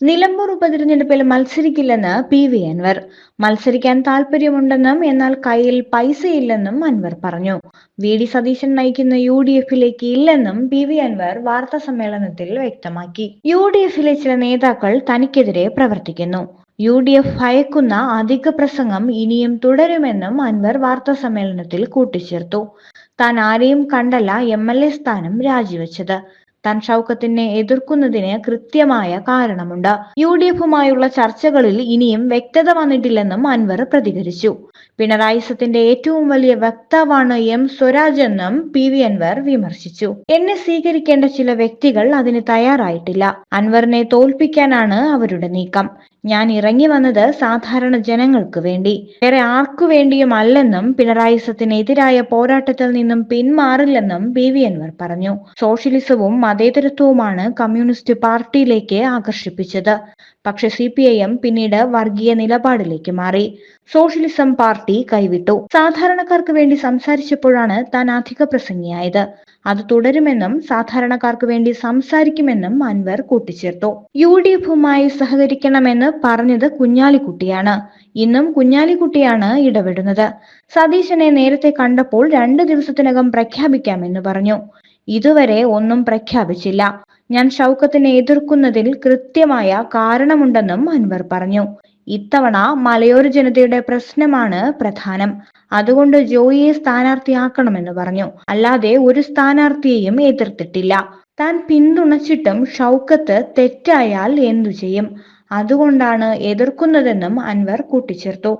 നിലമ്പൂർ ഉപതിരഞ്ഞെടുപ്പിൽ മത്സരിക്കില്ലെന്ന് P V Anwar. മത്സരിക്കാൻ താല്പര്യമുണ്ടെന്നും എന്നാൽ കയ്യിൽ പൈസയില്ലെന്നും അൻവർ പറഞ്ഞു. വി ഡി സതീശൻ നയിക്കുന്ന യു ഡി എഫിലേക്ക് ഇല്ലെന്നും പി വി അൻവർ വാർത്താ സമ്മേളനത്തിൽ വ്യക്തമാക്കി. യു ഡി എഫിലെ ചില നേതാക്കൾ തനിക്കെതിരെ പ്രവർത്തിക്കുന്നു. യു ഡി എഫ് ഭയക്കുന്ന അധിക പ്രസംഗം ഇനിയും തുടരുമെന്നും അൻവർ വാർത്താ സമ്മേളനത്തിൽ കൂട്ടിച്ചേർത്തു. താൻ ആരെയും കണ്ടല്ല എം എൽ എ സ്ഥാനം രാജിവെച്ചത്. താൻ ഷൗക്കത്തിനെ എതിർക്കുന്നതിന് കൃത്യമായ കാരണമുണ്ട്. യു ഡി എഫുമായുള്ള ചർച്ചകളിൽ ഇനിയും വ്യക്തത വന്നിട്ടില്ലെന്നും അൻവർ പ്രതികരിച്ചു. പിണറായി സത്തിന്റെ ഏറ്റവും വലിയ വക്താവാണ് എം സ്വരാജ് എന്നും പി വി അൻവർ വിമർശിച്ചു. എന്നെ സ്വീകരിക്കേണ്ട ചില വ്യക്തികൾ അതിന് തയ്യാറായിട്ടില്ല. അൻവറിനെ തോൽപ്പിക്കാനാണ് അവരുടെ നീക്കം. ഞാൻ ഇറങ്ങി വന്നത് സാധാരണ ജനങ്ങൾക്ക് വേണ്ടി. വേറെ ആർക്കു വേണ്ടിയും അല്ലെന്നും പിണറായി സത്തിനെതിരായ പോരാട്ടത്തിൽ നിന്നും പിന്മാറില്ലെന്നും ബി വി അൻവർ പറഞ്ഞു. സോഷ്യലിസവും മതേതരത്വവുമാണ് കമ്മ്യൂണിസ്റ്റ് പാർട്ടിയിലേക്ക് ആകർഷിപ്പിച്ചത്. പക്ഷെ സി പി ഐ എം പിന്നീട് വർഗീയ നിലപാടിലേക്ക് മാറി. സോഷ്യലിസം പാർട്ടി കൈവിട്ടു. സാധാരണക്കാർക്ക് വേണ്ടി സംസാരിച്ചപ്പോഴാണ് താൻ അധിക പ്രസംഗിയായത്. അത് തുടരുമെന്നും സാധാരണക്കാർക്ക് വേണ്ടി സംസാരിക്കുമെന്നും അൻവർ കൂട്ടിച്ചേർത്തു. യു ഡി എഫുമായി സഹകരിക്കണമെന്ന് പറഞ്ഞത് കുഞ്ഞാലിക്കുട്ടിയാണ്. ഇന്നും കുഞ്ഞാലിക്കുട്ടിയാണ് ഇടപെടുന്നത്. സതീശനെ നേരത്തെ കണ്ടപ്പോൾ രണ്ടു ദിവസത്തിനകം പ്രഖ്യാപിക്കാമെന്ന് പറഞ്ഞു. ഇതുവരെ ഒന്നും പ്രഖ്യാപിച്ചില്ല. ഞാൻ ഷൗക്കത്തിനെ എതിർക്കുന്നതിൽ കൃത്യമായ കാരണമുണ്ടെന്നും അൻവർ പറഞ്ഞു. ഇത്തവണ മലയോര ജനതയുടെ പ്രശ്നമാണ് പ്രധാനം. അതുകൊണ്ട് ജോയിയെ സ്ഥാനാർത്ഥിയാക്കണമെന്ന് പറഞ്ഞു. അല്ലാതെ ഒരു സ്ഥാനാർത്ഥിയെയും എതിർത്തിട്ടില്ല. താൻ പിന്തുണച്ചിട്ടും ഷൗക്കത്ത് തെറ്റായാൽ എന്തു ചെയ്യും? അതുകൊണ്ടാണ് എതിർക്കുന്നതെന്നും അൻവർ കൂട്ടിച്ചേർത്തു